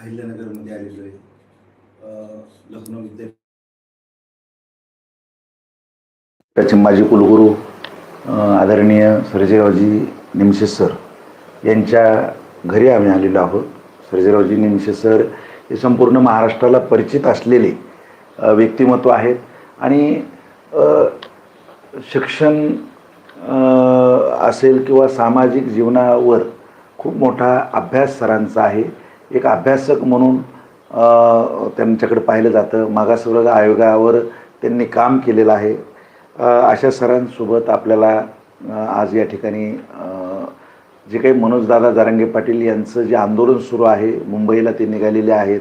अहिल्यानगरमध्ये आलेलो आहे. लखनौ विद्या त्याचे माजी कुलगुरू आदरणीय सर्जेरावजी निमशे सर यांच्या घरी आम्ही आलेलो आहोत. सर्जेरावजी निमशे सर हे संपूर्ण महाराष्ट्राला परिचित असलेले व्यक्तिमत्व आहेत. आणि शिक्षण असेल किंवा सामाजिक जीवनावर खूप मोठा अभ्यास सरांचा आहे. एक अभ्यासक म्हणून त्यांच्याकडे पाहिलं जातं. मागासवर्ग आयोगावर त्यांनी काम केलेलं आहे. अशा सरांसोबत आपल्याला आज या ठिकाणी जे काही मनोजदादा जारंगे पाटील यांचं जे आंदोलन सुरू आहे मुंबईला ते निघालेले आहेत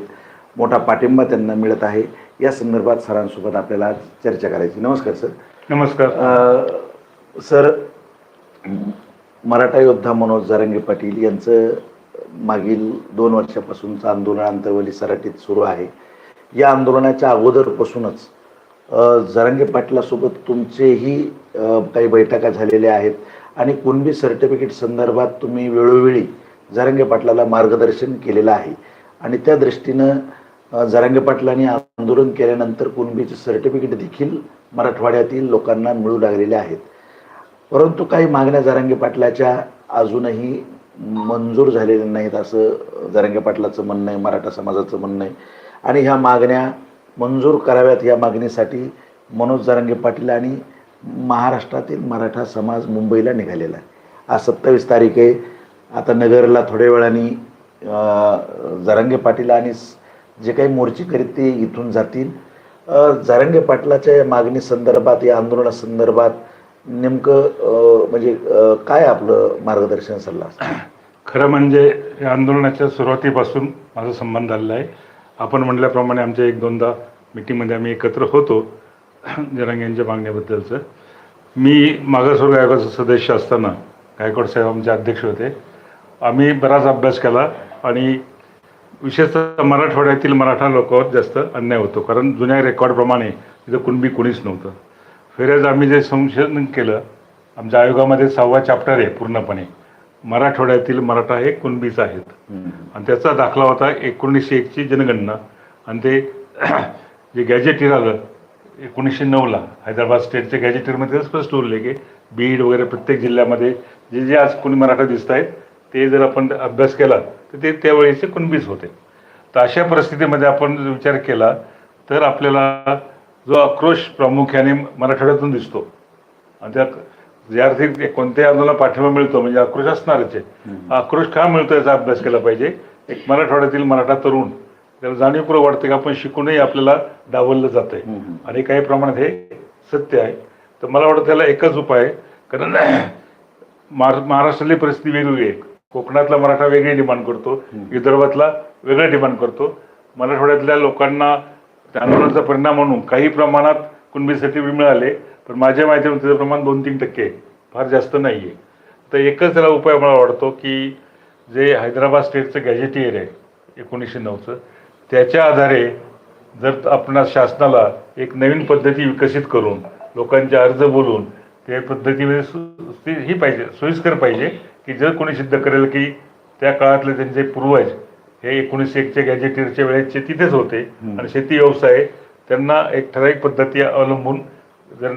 मोठा पाठिंबा त्यांना मिळत आहे या संदर्भात सरांसोबत आपल्याला आज चर्चा करायची. नमस्कार सर. नमस्कार. सर मराठा योद्धा मनोज जारंगे पाटील यांचं मागील दोन वर्षापासूनचं आंदोलन आंतरवली सराटीत सुरू आहे. या आंदोलनाच्या अगोदरपासूनच अ, जरांगे पाटलासोबत तुमचेही काही बैठका झालेल्या आहेत आणि कुणबी सर्टिफिकेट संदर्भात तुम्ही वेळोवेळी जरांगे पाटलाला मार्गदर्शन केलेलं आहे. आणि त्या दृष्टीनं अ, जरांगे पाटलांनी आंदोलन केल्यानंतर कुणबीचे सर्टिफिकेट देखील मराठवाड्यातील लोकांना मिळू लागलेले आहेत. परंतु काही मागण्या जरांगे पाटलाच्या अजूनही मंजूर झालेले नाहीत असं जरंगे पाटलाचं म्हणणं आहे मराठा समाजाचं म्हणणं आहे. आणि ह्या मागण्या मंजूर कराव्यात या मागणीसाठी मनोज जरांगे पाटील आणि महाराष्ट्रातील मराठा समाज मुंबईला निघालेला आहे. आज सत्तावीस तारीख आहे. आता नगरला थोड्या वेळाने अं, जरांगे पाटील आणि जे काही मोर्चेकरी ते इथून जातील. अ, जरांगे पाटलाच्या या मागणी संदर्भात या आंदोलनासंदर्भात नेमकं म्हणजे काय आपलं मार्गदर्शन सल्ला खरं म्हणजे या आंदोलनाच्या सुरुवातीपासून माझा संबंध आलेला आहे. आपण म्हटल्याप्रमाणे आमच्या एक दोनदा मिटिंगमध्ये आम्ही एकत्र होतो जरांग यांच्या मागण्याबद्दलचं. मी मागासवर्ग आयोगाचा सदस्य असताना गायकवाड साहेब आमचे अध्यक्ष होते. आम्ही बराच अभ्यास केला आणि विशेषतः मराठवाड्यातील मराठा लोकांवर जास्त अन्याय होतो कारण जुन्या रेकॉर्डप्रमाणे तिथं कुणबी कुणीच नव्हतं. फिरज आम्ही जे संशोधन केलं आमच्या आयोगामध्ये सहावा चॅप्टर आहे पूर्णपणे. मराठवाड्यातील मराठा हे कुणबीच आहेत. आणि त्याचा दाखला होता एकोणीसशे एकची जनगणना. आणि ते जे गॅजेटियर आलं एकोणीसशे नऊला हैदराबाद स्टेटच्या गॅजेटियरमध्ये स्पष्ट उरले की बीड वगैरे प्रत्येक जिल्ह्यामध्ये जे जे आज कुणी मराठा दिसत आहेत ते जर आपण अभ्यास केला तर ते त्यावेळेचे कुणबीच होते. तर अशा परिस्थितीमध्ये आपण विचार केला तर आपल्याला जो आक्रोश प्रामुख्याने मराठवाड्यातून दिसतो. आणि त्या ज्या अर्थी कोणत्याही आंदोलनाला पाठिंबा मिळतो म्हणजे आक्रोश असणारच आहे. आक्रोश का मिळतो याचा अभ्यास केला पाहिजे. एक मराठवाड्यातील मराठा तरुण त्याला जाणीवपूर्वक वाटतं की आपण शिकूनही आपल्याला डावललं जात आहे. आणि काही प्रमाणात हे सत्य आहे. तर मला वाटतं त्याला एकच उपाय आहे. कारण महार महाराष्ट्रातली परिस्थिती वेगवेगळी आहे. कोकणातला मराठा वेगळी डिमांड करतो. विदर्भातला वेगळं डिमांड करतो. मराठवाड्यातल्या लोकांना त्या आंदोलनाचा परिणाम म्हणून काही प्रमाणात कुणबी सर्टिफिकेट मिळाले पण माझ्या माहितीवर त्याचं प्रमाण दोन तीन टक्के आहे. फार जास्त नाही आहे तर एकच त्याला उपाय मला वाटतो की जे हैदराबाद स्टेटचं गॅजेटियर आहे एकोणीसशे नऊचं त्याच्या आधारे जर आपणा शासनाला एक नवीन पद्धती विकसित करून लोकांचे अर्ज बोलून त्या पद्धतीमध्ये सु- ही पाहिजे सोयीस्कर पाहिजे की जर कोणी सिद्ध करेल की त्या काळातले त्यांचे पूर्वज हे एकोणीसशे एकच्या गॅजेटियरच्या वेळेचे तिथेच होते. आणि शेती व्यवसाय त्यांना एक ठराविक पद्धती अवलंबून जर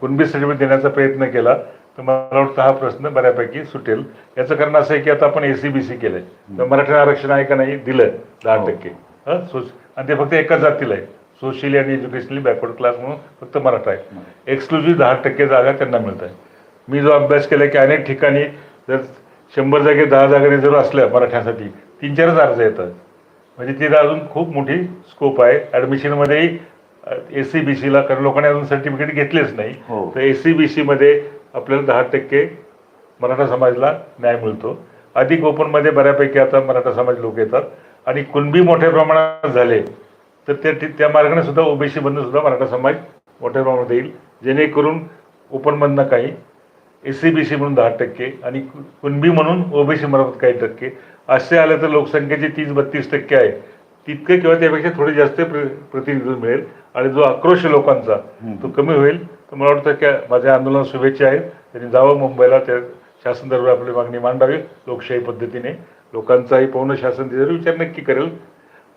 कुणबी सर्टिफिकेट देण्याचा प्रयत्न केला तर मला वाटतं हा प्रश्न बऱ्यापैकी सुटेल. याचं कारण असं आहे की आता आपण ए सी बी सी केलंय. तर मराठा आरक्षण आहे का नाही दिलं दहा टक्के. हं? सोश- आणि ते फक्त एकाच जातीला आहे. सोशली आणि एज्युकेशनली बॅकवर्ड क्लास म्हणून फक्त मराठा आहे. एक्सक्लुझिव्ह दहा टक्के जागा त्यांना मिळत आहे. मी जो अभ्यास केला की अनेक ठिकाणी जर शंभर जागे दहा जागा रिझर्व असल्या मराठ्यासाठी तीन चारच अर्ज येतात. म्हणजे तिथं अजून खूप मोठी स्कोप आहे. ॲडमिशनमध्येही ए सी बी सीला कारण लोकांनी अजून सर्टिफिकेट घेतलेच नाही. हो. तर ए सी बी सीमध्ये आपल्याला दहा टक्के मराठा समाजला न्याय मिळतो. अधिक ओपनमध्ये बऱ्यापैकी आता मराठा समाज लोक येतात. आणि कुणबी मोठ्या प्रमाणात झाले तर त्या त्या मार्गाने सुद्धा ओबीसी मधनं सुद्धा मराठा समाज मोठ्या प्रमाणात येईल. जेणेकरून ओपनमधनं काही एस सी बी सी म्हणून दहा टक्के आणि कुणबी म्हणून ओबीसी मार्फत काही टक्के असे आले तर लोकसंख्येचे तीस बत्तीस टक्के आहे. तितके किंवा त्यापेक्षा थोडे जास्त प्र- प्रतिनिधित्व मिळेल आणि जो आक्रोश लोकांचा तो कमी होईल. तर मला वाटतं की माझ्या आंदोलनात शुभेच्छा आहेत. त्यांनी जावं मुंबईला त्या शासन दरबार आपली मागणी मांडावी लोकशाही पद्धतीने. लोकांचाही पाहून शासन त्याच्यावर विचार नक्की करेल.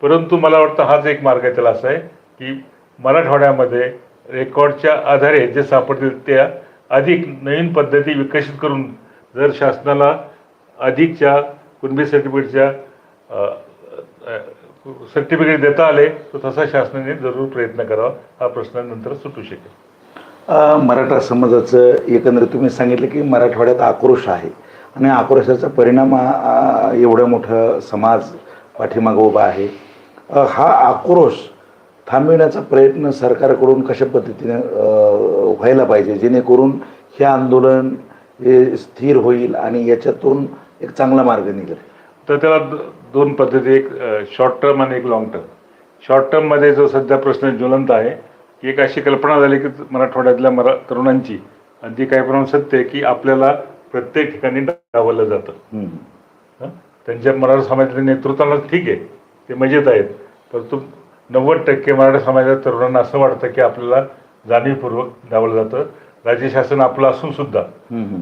परंतु मला वाटतं हाच एक मार्ग आहे त्याला असा आहे की मराठवाड्यामध्ये रेकॉर्डच्या आधारे जे सापडतील त्या अधिक नवीन पद्धती विकसित करून जर शासनाला अधिकच्या कुणबी सर्टिफिकेटच्या सर्टिफिकेट देता आले तर तसा शासनाने जरूर प्रयत्न करावा. हा प्रश्न नंतर सुटू शकेल. मराठा समाजाचं एकंदरीत तुम्ही सांगितलं की मराठवाड्यात आक्रोश आहे. आणि आक्रोशाचा परिणाम हा, एवढं मोठं समाज पाठीमागं उभा आहे. हा आक्रोश थांबविण्याचा प्रयत्न सरकारकडून कशा पद्धतीने व्हायला पाहिजे? जेणेकरून हे आंदोलन हे स्थिर होईल आणि याच्यातून एक चांगला मार्ग निघेल तर त्याला दोन पद्धती एक शॉर्ट टर्म आणि एक लॉंग टर्म शॉर्ट टर्ममध्ये जो सध्या प्रश्न ज्वलंत आहे की एक अशी कल्पना झाली की मराठवाड्यातल्या मरा तरुणांची आणि ती काही प्रमाणात सत्य आहे की आपल्याला प्रत्येक ठिकाणी डावललं जातं. हं? त्यांच्या मराठा समाजातल्या नेतृत्वाला ठीक आहे ते मजेत आहेत परंतु नव्वद टक्के मराठा समाजाच्या तरुणांना असं वाटतं की आपल्याला जाणीवपूर्वक डावलं जातं राज्य शासन आपलं असून सुद्धा.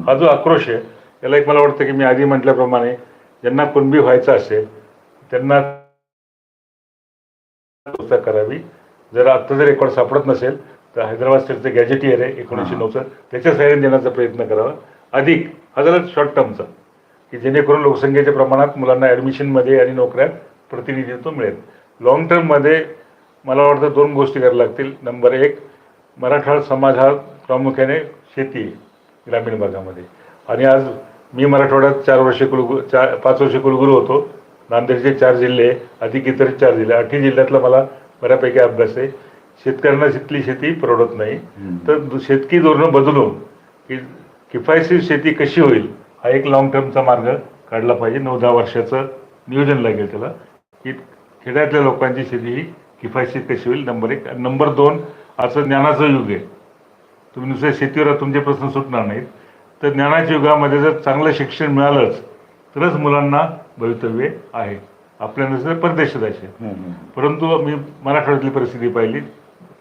हा जो आक्रोश आहे याला एक मला वाटतं की मी आधी म्हटल्याप्रमाणे ज्यांना कुणबी व्हायचं असेल त्यांना करावी. जर आत्ता जर रेकॉर्ड सापडत नसेल तर हैदराबाद स्टेटचं गॅजेटियर आहे एकोणीसशे. नऊचं. त्याच्या सहाय्याने देण्याचा प्रयत्न करावा. अधिक हा झाला शॉर्ट टर्मचा की जेणेकरून लोकसंख्येच्या प्रमाणात मुलांना ॲडमिशनमध्ये आणि नोकऱ्यात प्रतिनिधित्व मिळेल. लॉंग टर्ममध्ये मला वाटतं दोन गोष्टी करायला लागतील. नंबर एक मराठा समाज हा प्रामुख्याने शेती ग्रामीण भागामध्ये. आणि आज मी मराठवाड्यात चार वर्षे कुलगुरू चार पाच वर्षे कुलगुरू होतो. नांदेडचे चार जिल्हे अधिक इतर चार जिल्हे. आठही जिल्ह्यातला मला बऱ्यापैकी अभ्यास आहे. शेतकऱ्यांना तिथली शेती परवडत नाही. तर शेतकी धोरणं बदलून की किफायतशीर शेती कशी होईल हा एक लॉंग टर्मचा मार्ग काढला पाहिजे. नऊ दहा वर्षाचं नियोजन लागेल त्याला. की खेड्यातल्या लोकांची शेती ही किफायतशीर कशी होईल नंबर एक. नंबर दोन असं ज्ञानाचं युग आहे. तुम्ही नुसत्या शेतीवर तुमचे प्रश्न सुटणार नाहीत. तर ज्ञानाच्या युगामध्ये जर चांगलं शिक्षण मिळालंच तरच मुलांना भवितव्य आहे. आपल्या नसतं परदेशात असे. परंतु मी मराठवाड्यातली परिस्थिती पाहिली.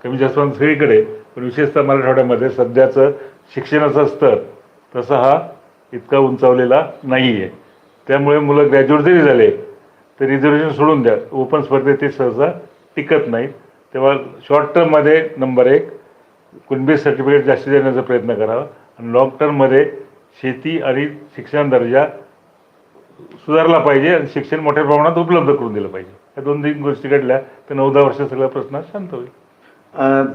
कमी जास्त सगळीकडे पण विशेषतः मराठवाड्यामध्ये सध्याचं शिक्षणाचं स्तर तसा हा इतका उंचावलेला नाही आहे त्यामुळे मुलं ग्रॅज्युएट जरी झाले तर रिझर्वेशन सोडून द्या. ओपन स्पर्धेत ते सहसा टिकत नाहीत. तेव्हा शॉर्ट टर्ममध्ये नंबर एक कुणबी सर्टिफिकेट जास्तीत देण्याचा प्रयत्न करावा. लॉंग टर्ममध्ये शेती आणि शिक्षण दर्जा सुधारला पाहिजे आणि शिक्षण मोठ्या प्रमाणात उपलब्ध करून दिलं पाहिजे. या दोन तीन गोष्टी घडल्या तर नऊ दहा वर्षात सगळा प्रश्न शांत होईल.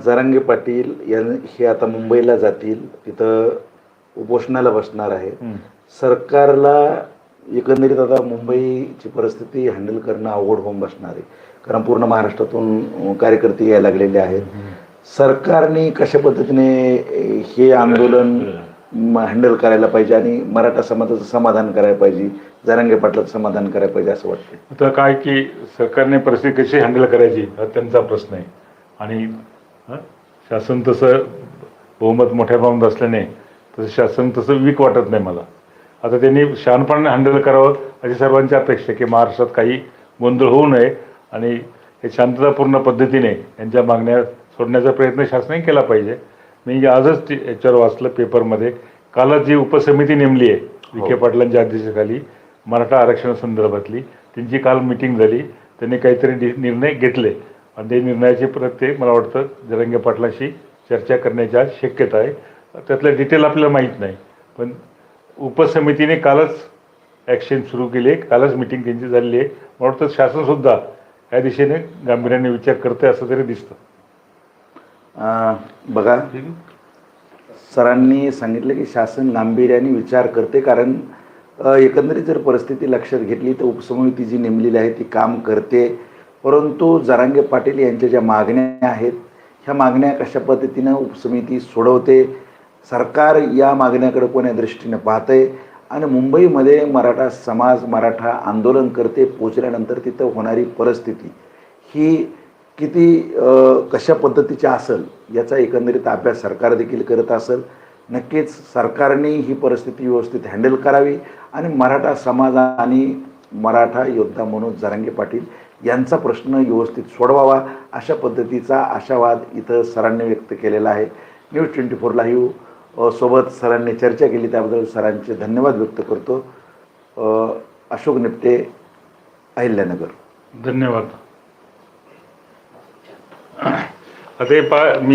जरांगे पाटील यां हे आता मुंबईला जातील तिथं उपोषणाला बसणार आहे सरकारला एकंदरीत आता मुंबईची परिस्थिती हँडल करणं अवघड होऊन बसणार आहे. कारण पूर्ण महाराष्ट्रातून कार्यकर्ते यायला लागलेले आहेत. सरकारने कशा पद्धतीने हे आंदोलन हँडल करायला पाहिजे आणि मराठा समाजाचं समाधान करायला पाहिजे जरांगे पाटलाचं समाधान करायला पाहिजे असं वाटतं आता काय की सरकारने परिस्थिती कशी हँडल करायची हा त्यांचा प्रश्न आहे. आणि शासन तसं बहुमत मोठ्या प्रमाणात असल्याने तसं शासन तसं वीक वाटत नाही मला. आता त्यांनी शहाणपणाने हँडल करावं अशी सर्वांची अपेक्षा की महाराष्ट्रात काही गोंधळ होऊ नये आणि हे शांततापूर्ण पद्धतीने यांच्या मागण्या सोडण्याचा प्रयत्न शासनाने केला पाहिजे. मी आजच याच्यावर वाचलं पेपरमध्ये. कालच जी उपसमिती नेमली आहे विखे पाटलांच्या अध्यक्षतेखाली मराठा आरक्षणासंदर्भातली त्यांची काल मिटिंग झाली. त्यांनी काहीतरी डि- निर्णय घेतले. आणि ते निर्णयाची प्रत्येक मला वाटतं जरंगे पाटलाशी चर्चा करण्याची आज शक्यता आहे. त्यातलं डिटेल आपल्याला माहीत नाही. पण उपसमितीने कालच ॲक्शन सुरू केली आहे. कालच मिटिंग त्यांची झालेली आहे. मला वाटतं शासनसुद्धा या दिशेने गांभीर्याने विचार करते असं तरी दिसतं. अ, बघा. सरांनी सांगितलं की शासन गांभीर्याने विचार करते कारण अ, एकंदरीत जर परिस्थिती लक्षात घेतली तर उपसमिती जी नेमलेली आहे ती काम करते. परंतु जरांगे पाटील यांच्या ज्या मागण्या आहेत ह्या मागण्या कशा पद्धतीनं उपसमिती सोडवते? सरकार या मागण्याकडे कोण्या दृष्टीने पाहतंय? आणि मुंबईमध्ये मराठा समाज मराठा आंदोलन करते पोचल्यानंतर तिथं होणारी परिस्थिती. ही किती कशा पद्धतीच्या असेल याचा एकंदरीत अभ्यास सरकार देखील करत असेल. नक्कीच सरकारने ही परिस्थिती व्यवस्थित हँडल करावी आणि मराठा समाज आणि मराठा योद्धा म्हणून जरांगे पाटील यांचा प्रश्न व्यवस्थित सोडवावा अशा पद्धतीचा आशावाद इथं सरांनी व्यक्त केलेला आहे. न्यूज ट्वेंटी फोर लाईव्ह सोबत सरांनी चर्चा केली त्याबद्दल सरांचे धन्यवाद व्यक्त करतो. अशोक निपटे अहिल्यानगर. धन्यवाद. आता हे पा मी